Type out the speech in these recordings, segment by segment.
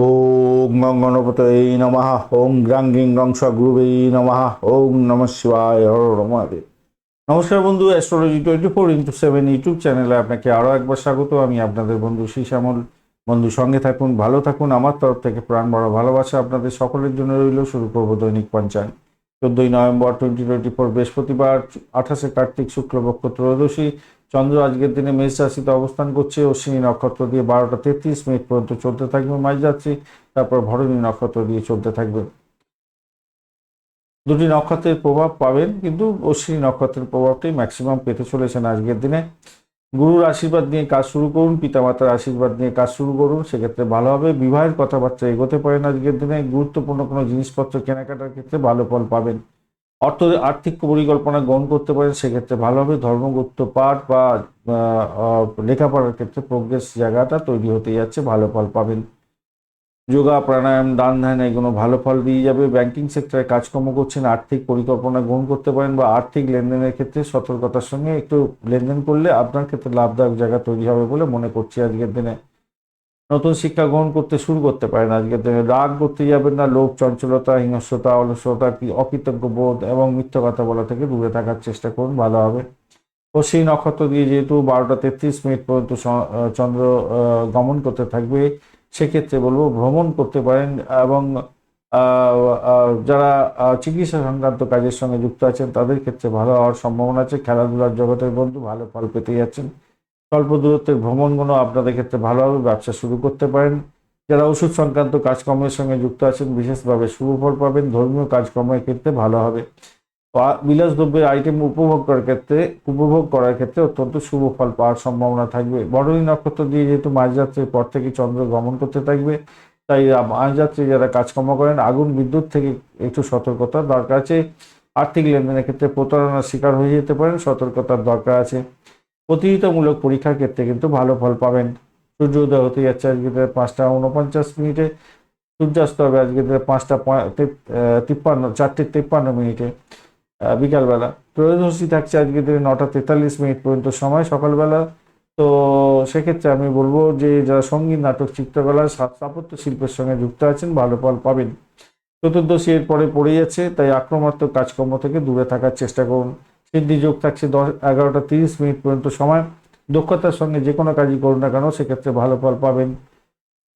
ওম গং গণপতয়ে নমঃ। ওম গ্রাং গিং গং গুরুবে নমঃ। ওম নম শিবায় হর নমস্কার বন্ধু astrology twenty four into seven YouTube চ্যানেলে আপনাকে আরও একবার স্বাগত। আমি আপনাদের বন্ধু শ্যামল বন্ধু, সঙ্গে থাকুন, ভালো থাকুন। আমার তরফ থেকে প্রাণ বড় ভালোবাসা আপনাদের সকলের জন্য রইল। শুরু করব দৈনিক পঞ্চাঙ্গ চোদ্দই নভেম্বর টোয়েন্টি টোয়েন্টি ফোর বৃহস্পতিবার, আঠাশে কার্তিক শুক্লপক্ষ ত্রয়োদশী। চন্দ্র আজকের দিনে মেষ রাশিতে অবস্থান করছে অশ্বিনী নক্ষত্র দিয়ে বারোটা তেত্রিশ মিনিট পর্যন্ত চলতে থাকবে মাঝ যাত্রী তারপর ভরণী নক্ষত্র দিয়ে চলতে থাকবে। দুটি নক্ষত্রের প্রভাব পাবেন, কিন্তু অশ্বিনী নক্ষত্রের প্রভাবটাই ম্যাক্সিমাম পেতে চলেছেন আজকের দিনে। গুরুর আশীর্বাদ নিয়ে কাজ শুরু করুন, পিতামাতার আশীর্বাদ নিয়ে কাজ শুরু করুন, সেক্ষেত্রে ভালো হবে। বিবাহের কথাবার্তা এগোতে পারেন আজকের দিনে, গুরুত্বপূর্ণ কোনো জিনিসপত্র কেনাকাটার ক্ষেত্রে ভালো ফল পাবেন। অর্থ, আর্থিক পরিকল্পনা গ্রহণ করতে পারেন, সেক্ষেত্রে ভালো হবে। ধর্মগুপ্ত পাঠ বা লেখাপড়ার ক্ষেত্রে প্রোগ্রেস জায়গাটা তৈরি হতে যাচ্ছে, ভালো ফল পাবেন। যোগা, প্রাণায়াম, দান ধ্যান, এগুলো ভালো ফল দিয়ে যাবে। ব্যাংকিং সেক্টরে কাজকর্ম করছেন, আর্থিক পরিকল্পনা গ্রহণ করতে পারেন বা আর্থিক লেনদেনের ক্ষেত্রে সতর্কতার সঙ্গে একটু লেনদেন করলে আপনার ক্ষেত্রে লাভদায়ক জায়গা তৈরি হবে বলে মনে করছি আজকের দিনে। নতুন শিক্ষা গ্রহণ করতে শুরু করতে পারেন আজকের দিনে। রাগ করতে যাবেন না, লোভ, চঞ্চলতা, হিংস্রতা, অলসতা অকৃতজ্ঞ বোধ এবং মিথ্যা কথা বলা থেকে দূরে থাকার চেষ্টা করুন ভালো হবে। ও সেই নক্ষত্র দিয়ে যেহেতু বারোটা তেত্রিশ মিনিট পর্যন্ত চন্দ্র গমন করতে থাকবে, সেক্ষেত্রে বলব ভ্রমণ করতে পারেন এবং যারা চিকিৎসা সংক্রান্ত কাজের সঙ্গে যুক্ত আছেন তাদের ক্ষেত্রে ভালো হওয়ার সম্ভাবনা আছে। খেলাধুলার জগতের বন্ধু ভালো ফল পেতে যাচ্ছেন। স্বল্প দূরত্বের ভ্রমণগুলো আপনাদের ক্ষেত্রে ভালোভাবে ব্যবসা শুরু করতে পারেন। যারা ওষুধ সংক্রান্ত কাজকর্মের সঙ্গে যুক্ত আছেন, বিশেষভাবে শুভ ফল পাবেন, ধর্মীয় কাজকর্মের ক্ষেত্রে ভালো হবে। বিলাস দ্রব্যের আইটেম উপভোগ করার ক্ষেত্রে, উপভোগ করার ক্ষেত্রে অত্যন্ত শুভ ফল পাওয়ার সম্ভাবনা থাকবে। বড়ই নক্ষত্র দিয়ে যেহেতু মাঝরাত্রির পর থেকে চন্দ্র গমন করতে থাকবে, তাই মাঝরাত্রি যারা কাজকর্ম করেন, আগুন, বিদ্যুৎ থেকে একটু সতর্কতার দরকার আছে। আর্থিক লেনদেনের ক্ষেত্রে প্রতারণার শিকার হয়ে যেতে পারেন, সতর্কতার দরকার আছে। প্রতিযোগিতামূলক পরীক্ষার ক্ষেত্রে কিন্তু ভালো ফল পাবেন। সূর্য উদয় হতে যাচ্ছে আজকে পাঁচটা উনপঞ্চাশ মিনিটে। সূর্যাস্ত হবে আজকে পাঁচটা তিপ্পান্ন, চারটে তিপ্পান্ন মিনিটে বিকালবেলা। ত্রয়োদশী থাকছে আজকে দিনে নটা তেতাল্লিশ মিনিট পর্যন্ত সময় সকালবেলা। তো সেক্ষেত্রে আমি বলব যে যারা সংগীত, নাটক, চিত্রকলা স্থাপত্য শিল্পের সঙ্গে যুক্ত আছেন, ভালো ফল পাবেন। চতুর্দশী এর পরে পড়ে যাচ্ছে, তাই আক্রমণাত্মক কাজকর্ম থেকে দূরে থাকার চেষ্টা করুন। সিদ্ধি যোগ থাকছে দশ, এগারোটা তিরিশ মিনিট পর্যন্ত সময়। দক্ষতার সঙ্গে যে কোনো কাজই করুন না কেন, সেক্ষেত্রে ভালো ফল পাবেন।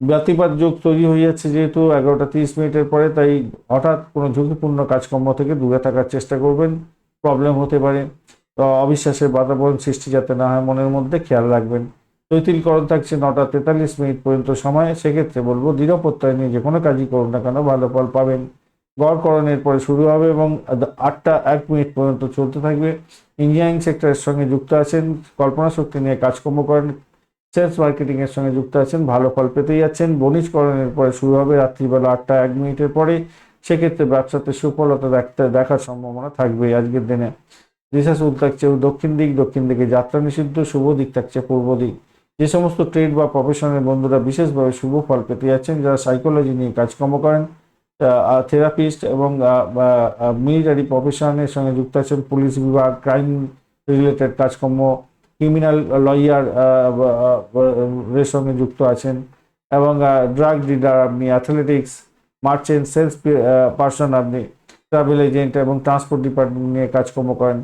ব্যতিপাত যোগ তৈরি হয়ে যাচ্ছে যেহেতু এগারোটা তিরিশ মিনিটের পরে, তাই হঠাৎ কোনো ঝুঁকিপূর্ণ কাজকর্ম থেকে দূরে থাকার চেষ্টা করবেন। প্রবলেম হতে পারে। অবিশ্বাসের বাতাবরণ সৃষ্টি যাতে না হয়, মনের মধ্যে খেয়াল রাখবেন। তৈতিলকরণ থাকছে নটা তেতাল্লিশ মিনিট পর্যন্ত সময়, সেক্ষেত্রে বলব দৃঢ় প্রত্যয় নিয়ে যে কোনো কাজই করুন না কেন, ভালো ফল পাবেন। গড়করণের পরে শুরু হবে এবং আটটা, এক মিনিট পর্যন্ত চলতে থাকবে। ইঞ্জিনিয়ারিং সেক্টরের সঙ্গে যুক্ত আছেন, কল্পনা শক্তি নিয়ে কাজকর্ম করেন সেলস মার্কেটিং এর সঙ্গে যুক্ত আছেন, ভালো ফল পেতেই যাচ্ছেন। বণিজকরণের পরে শুরু হবে রাত্রিবেলা আটটা, এক মিনিটের পরে। সেক্ষেত্রে ব্যবসাতে সুফলতা দেখতে, দেখার সম্ভাবনা থাকবে আজকের দিনে। শুরু থাকছে দক্ষিণ দিক, দক্ষিণ দিকে যাত্রা নিষিদ্ধ, শুভ দিক থাকছে পূর্ব দিক। যে সমস্ত ট্রেড বা প্রফেশনের বন্ধুরা বিশেষভাবে শুভ ফল পেতে যাচ্ছেন, যারা সাইকোলজি নিয়ে কাজকর্ম করেন থেরাপিস্ট এবং মিলিটারি প্রফেশনের সঙ্গে যুক্ত আছেন পুলিশ বিভাগ, ক্রাইম রিলেটেড কাজকর্ম, ক্রিমিনাল লয়ার এর সঙ্গে যুক্ত আছেন এবং ড্রাগ ডিডার আপনি অ্যাথলেটিক্স মার্চেন্ট সেলস পার্সন আপনি ট্রাভেল এজেন্ট এবং ট্রান্সপোর্ট ডিপার্টমেন্ট নিয়ে কাজকর্ম করেন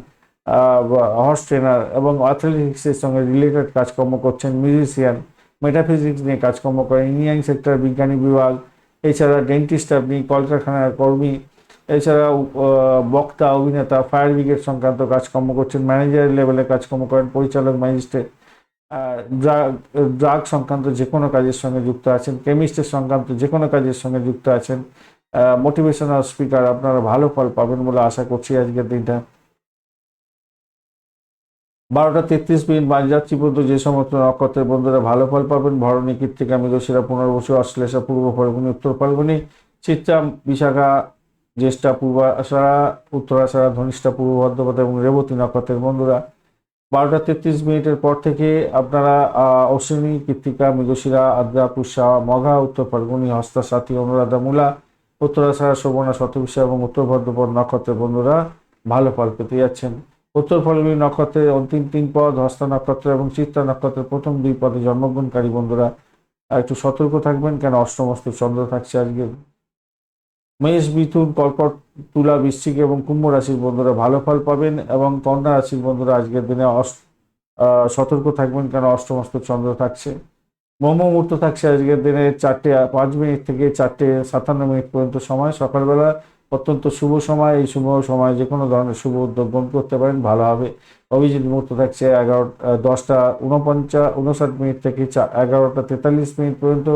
হর্স ট্রেনার এবং অ্যাথলেটিক্সের সঙ্গে রিলেটেড কাজকর্ম করছেন মিউজিশিয়ান মেটাফিজিক্স নিয়ে কাজকর্ম করেন ইঞ্জিনিয়ারিং সেক্টর বিজ্ঞানী বিভাগ এছাড়া ডেন্টিস্ট আপনি, কলকারখানার কর্মী এছাড়া বক্তা, অভিনেতা ফায়ার ব্রিগেড সংক্রান্ত কাজকর্ম করছেন ম্যানেজার লেভেলে কাজকর্ম করেন, পরিচালক ম্যাজিস্ট্রেট ড্রাগ ড্রাগ সংক্রান্ত যে কোনো কাজের সঙ্গে যুক্ত আছেন কেমিস্টের সংক্রান্ত যে কোনো কাজের সঙ্গে যুক্ত আছেন মোটিভেশনাল স্পিকার আপনারা ভালো ফল পাবেন বলে আশা করছি আজকের দিনটা। বারোটা তেত্রিশ মিনিট যাচ্ছি পর্যন্ত যে সমস্ত নক্ষত্রের বন্ধুরা ভালো ফল পাবেন। ভরণী কৃত্তিকা মৃগশিরা, পুনর্বসু, অশ্লেষা, পূর্ব ফাল্গুনি, উত্তর ফাল্গুনি চিত্রা বিশাখা, জ্যেষ্ঠা পূর্বাষাঢ়া উত্তরাষাঢ়া ধনিষ্ঠা, পূর্ব ভদ্রপথ এবং রেবতী নক্ষত্রের বন্ধুরা, বারোটা তেত্রিশ মিনিটের পর থেকে আপনারা অশ্বিনী কৃত্তিকা মৃগশিরা, আদ্রা পুষা মঘা, উত্তর ফাল্গুনি হস্তা সাথী অনুরাধা, মূলা উত্তরাষাঢ়া শোভনা, শতবিশা এবং উত্তর ভদ্রপদ নক্ষত্রের বন্ধুরা ভালো ফল পেতে যাচ্ছেন। উত্তর ফাল্গুনি নক্ষত্রের অন্তিম তিন পদ, হস্ত নক্ষত্র এবং চিত্রা নক্ষত্রের প্রথম দুই পদে জন্মগ্রহণকারী বন্ধুরা একটু সতর্ক থাকবেন, কেন অষ্টমস্ত চন্দ্র থাকছে আজকে। মেষ, মিথুন, কর্কট, তুলা, বৃশ্চিক এবং কুম্ভ রাশির বন্ধুরা ভালো ফল পাবেন এবং কন্যা রাশির বন্ধুরা আজকের দিনে সতর্ক থাকবেন, কেন অষ্টমস্ত চন্দ্র থাকছে। ব্রহ্ম মুহূর্ত থাকছে আজকের দিনে চারটে, পাঁচ মিনিট থেকে চারটে সাতান্ন মিনিট পর্যন্ত সময়, সকালবেলা অত্যন্ত শুভ সময়, এই শুভ সময় যে কোনো ধরনের শুভ উদ্যোগ গ্রহণ করতে পারেন, ভালো হবে। অভিজিৎ মুহূর্ত থাকছে এগারো দশটা উনপঞ্চাশ উনষাট মিনিট থেকে এগারোটা তেতাল্লিশ মিনিট পর্যন্ত।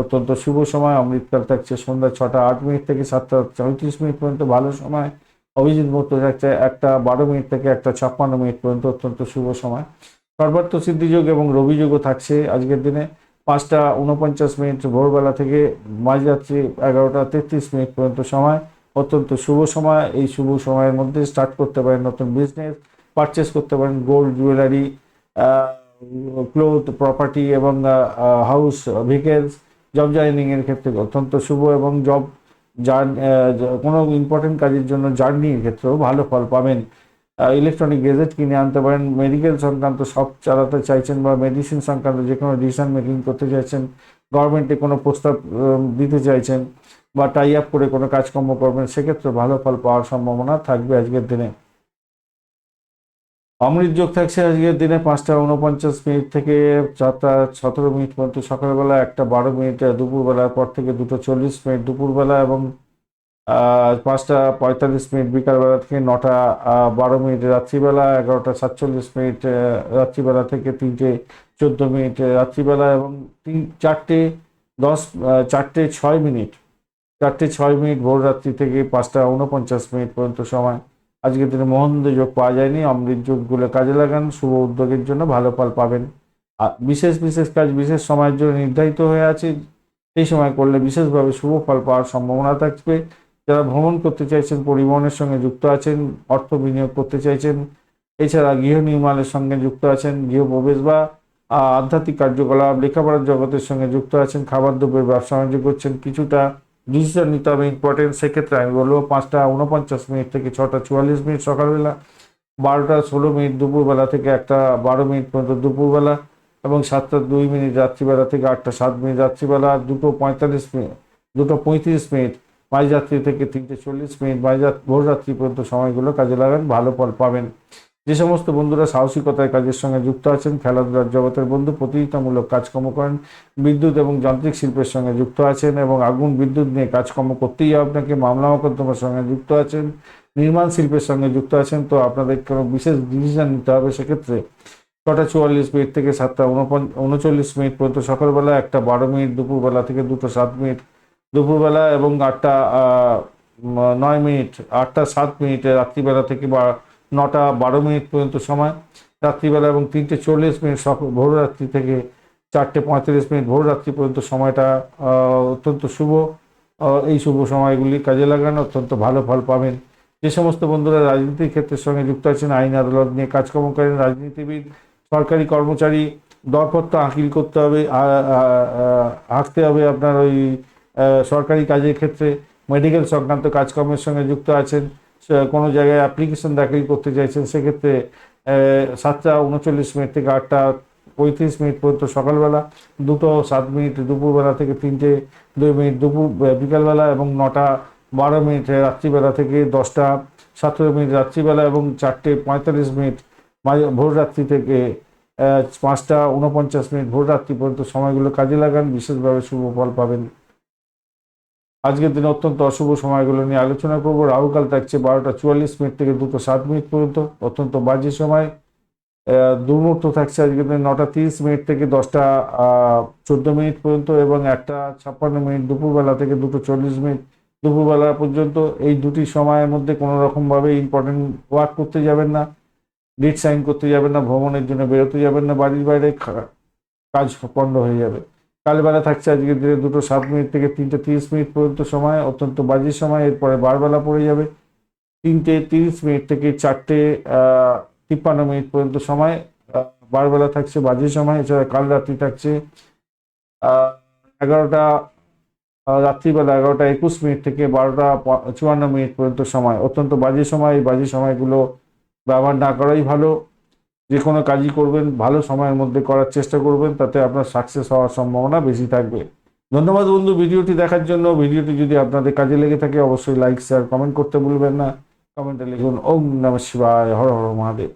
অত্যন্ত শুভ সময়, অমৃতকাল থাকছে সন্ধ্যা ছটা আট মিনিট থেকে সাতটা চৌত্রিশ মিনিট পর্যন্ত, ভালো সময়। অভিজিৎ মুহূর্ত থাকছে একটা বারো মিনিট থেকে একটা ছাপ্পান্ন মিনিট পর্যন্ত, অত্যন্ত শুভ সময়। সর্বার্থ সিদ্ধিযোগ এবং রবিযোগও থাকছে আজকের দিনে। পাঁচটা উনপঞ্চাশ মিনিট ভোরবেলা থেকে মাঝরাত্রি এগারোটা তেত্রিশ মিনিট পর্যন্ত সময়। অত্যন্ত শুভ সময়। এই শুভ সময়ের মধ্যে স্টার্ট করতে পারেন নতুন বিজনেস পারচেস করতে পারেন গোল্ড জুয়েলারি ক্লোথ প্রপার্টি এবং হাউস ভেহিকেলস জব জয়নিং এর ক্ষেত্রে অত্যন্ত শুভ এবং জব জার্ন কোনো ইম্পর্টেন্ট কাজের জন্য জার্নির ক্ষেত্রেও ভালো ফল পাবেন। ইলেকট্রনিক গেজেট কিনে আনতে পারেন। মেডিকেল সংক্রান্ত সব চালাতে চাইছেন বা মেডিসিন সংক্রান্ত যে কোনো ডিসিশন মেকিং করতে চাইছেন গভর্নমেন্টে কোনো প্রস্তাব দিতে চাইছেন। বা টাই আপ করে কোনো কাজকর্ম করবেন, সেক্ষেত্রে ভালো ফল পাওয়ার সম্ভাবনা থাকবে আজকের দিনে। অমৃত যোগ থাকছে আজকের দিনে পাঁচটা উনপঞ্চাশ মিনিট থেকে চারটা সতেরো মিনিট পর্যন্ত, সকালবেলা একটা বারো মিনিট, দুপুরবেলার পর থেকে দুটো চল্লিশ মিনিট, দুপুরবেলা এবং পাঁচটা পঁয়তাল্লিশ মিনিট, বিকালবেলা থেকে নটা বারো মিনিট, রাত্রিবেলা এগারোটা সাতচল্লিশ মিনিট রাত্রিবেলা থেকে তিনটে চোদ্দ মিনিট, রাত্রিবেলা এবং তিন, চারটে দশ চারটে ছয় মিনিট চারটে ছয় মিনিট, ভোর রাত্রি থেকে পাঁচটা উনপঞ্চাশ মিনিট পর্যন্ত সময়। আজকের দিনে মহন্দ যোগ পাওয়া যায়নি। অমৃত যোগগুলো কাজে লাগান, শুভ উদ্যোগের জন্য ভালো ফল পাবেন। আর বিশেষ বিশেষ কাজ, বিশেষ সময়ের জন্য নির্ধারিত হয়ে আছে। সেই সময় করলে বিশেষভাবে শুভ ফল পাওয়ার সম্ভাবনা থাকবে। যারা ভ্রমণ করতে চাইছেন, পরিবহনের সঙ্গে যুক্ত আছেন, অর্থ বিনিয়োগ করতে চাইছেন, এছাড়া গৃহ নির্মাণের সঙ্গে যুক্ত আছেন গৃহ প্রবেশ বা আধ্যাত্মিক কার্যকলাপ, লেখাপড়ার জগতের সঙ্গে যুক্ত আছেন খাবার দ্রব্যের ব্যবসা বাণিজ্য করছেন, কিছুটা ডিসিশন নিতে হবে ইম্পর্টেন্ট সেক্ষেত্রে আমি বলব পাঁচটা উনপঞ্চাশ মিনিট থেকে ছটা চুয়াল্লিশ মিনিট সকালবেলা, বারোটা ষোলো মিনিট দুপুরবেলা থেকে একটা বারো মিনিট পর্যন্ত দুপুরবেলা এবং সাতটা দুই মিনিট রাত্রিবেলা থেকে আটটা সাত মিনিট রাত্রিবেলা, দুটো পঁয়তাল্লিশ মিনিট, দুটো পঁয়ত্রিশ মিনিট মাঝরাত্রি থেকে তিনটে চল্লিশ মিনিট মাঝরাত ভোররাত্রি পর্যন্ত সময়গুলো কাজে লাগান, ভালো ফল পাবেন। যে সমস্ত বন্ধুরা সাহসিকতার কাজের সঙ্গে যুক্ত আছেন, খেলাধুলার জগতের বন্ধু, প্রতিযোগিতামূলক কাজকর্ম করেন, বিদ্যুৎ এবং যান্ত্রিক শিল্পের সঙ্গে যুক্ত আছেন এবং আগুন বিদ্যুৎ নিয়ে কাজকর্ম করতেই আপনাকে। মামলা মোকদ্দমার সঙ্গে যুক্ত আছেন, নির্মাণ শিল্পের সঙ্গে যুক্ত আছেন, তো আপনাদের কোনো বিশেষ ডিসিশন নিতে হবে সেক্ষেত্রে। ছটা চুয়াল্লিশ মিনিট থেকে সাতটা উনচল্লিশ মিনিট পর্যন্ত সকালবেলা, একটা বারো মিনিট দুপুরবেলা থেকে দুটো সাত মিনিট দুপুরবেলা এবং আটটা নয় মিনিট, আটটা সাত মিনিটে রাত্রিবেলা থেকে বা নটা বারো মিনিট পর্যন্ত সময়, রাত্রিবেলা এবং তিনটে চল্লিশ মিনিট ভোররাত্রি থেকে চারটে পঁয়তাল্লিশ মিনিট ভোররাত্রি পর্যন্ত সময়টা অত্যন্ত শুভ। এই শুভ সময়গুলি কাজে লাগান, অত্যন্ত ভালো ফল পাবেন। যে সমস্ত বন্ধুরা রাজনীতির ক্ষেত্রের সঙ্গে যুক্ত আছেন, আইন আদালত নিয়ে কাজকর্ম করেন, রাজনীতিবিদ, সরকারি কর্মচারী, দরপত্র হাকিল করতে হবে, আ- আ- আ- হাঁকতে হবে আপনার ওই সরকারি কাজের ক্ষেত্রে। মেডিকেল সংক্রান্ত কাজকর্মের সঙ্গে যুক্ত আছেন। কোনো জায়গায় অ্যাপ্লিকেশন দাখিল করতে চাইছেন, সেক্ষেত্রে সাতটা উনচল্লিশ মিনিট থেকে আটটা পঁয়ত্রিশ মিনিট পর্যন্ত সকালবেলা, দুটো সাত মিনিট দুপুরবেলা থেকে তিনটে, দুই মিনিট দুপুর বিকালবেলা এবং নটা বারো মিনিট রাত্রিবেলা থেকে দশটা, সতেরো মিনিট রাত্রিবেলা এবং চারটে পঁয়তাল্লিশ মিনিট মাঝ- ভোররাত্রি থেকে পাঁচটা উনপঞ্চাশ মিনিট ভোররাত্রি পর্যন্ত সময়গুলো কাজে লাগান, বিশেষভাবে শুভ ফল পাবেন। আজকের দিনে অত্যন্ত অশুভ সময়গুলো নিয়ে আলোচনা করব। রাহুকাল থাকছে বারোটা চুয়াল্লিশ মিনিট থেকে দুটো সাত মিনিট পর্যন্ত। অত্যন্ত বাজে সময়। আহ, দুর্মুহূর্ত থাকছে আজকের দিনে নটা তিরিশ মিনিট থেকে দশটা চোদ্দ মিনিট পর্যন্ত এবং একটা ছাপ্পান্ন মিনিট দুপুরবেলা থেকে দুটো চল্লিশ মিনিট দুপুরবেলা পর্যন্ত। এই দুটি সময়ের মধ্যে কোনো রকমভাবে ইম্পর্টেন্ট ওয়ার্ক করতে যাবেন না ডেট সাইন করতে যাবেন না ভ্রমণের জন্য বেরোতে যাবেন না বাড়ির বাইরে কাজ পণ্ড হয়ে যাবে। কালবেলা থাকছে আজকের দিনে দুটো সাত মিনিট থেকে তিনটে তিরিশ মিনিট পর্যন্ত সময়, অত্যন্ত বাজে সময়, এরপরে বারবেলা পড়ে যাবে। তিনটে তিরিশ মিনিট থেকে চারটে তিপ্পান্ন মিনিট পর্যন্ত সময় বারবেলা থাকছে, বাজে সময়। এছাড়া কাল রাত্রি থাকছে এগারোটা রাত্রিবেলা এগারোটা একুশ মিনিট থেকে বারোটা চুয়ান্ন মিনিট পর্যন্ত সময়। অত্যন্ত বাজে সময়, এই বাজে সময়গুলো ব্যবহার না করাই ভালো। যে কোনো কাজই করবেন, ভালো সময়ের মধ্যে করার চেষ্টা করবেন, তাতে আপনার সাকসেস হওয়ার সম্ভাবনা বেশি থাকবে। ধন্যবাদ বন্ধু, ভিডিওটি দেখার জন্য। ভিডিওটি যদি আপনাদের কাজে লেগে থাকে, অবশ্যই লাইক শেয়ার কমেন্ট করতে ভুলবেন না। কমেন্টে লিখুন, ওম নম শিবায়, হর হর মহাদেব।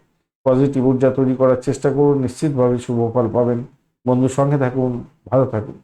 পজিটিভ ঊর্জা তৈরি করার চেষ্টা করুন, নিশ্চিতভাবে শুভ ফল পাবেন। বন্ধুর সঙ্গে থাকুন, ভালো থাকুন।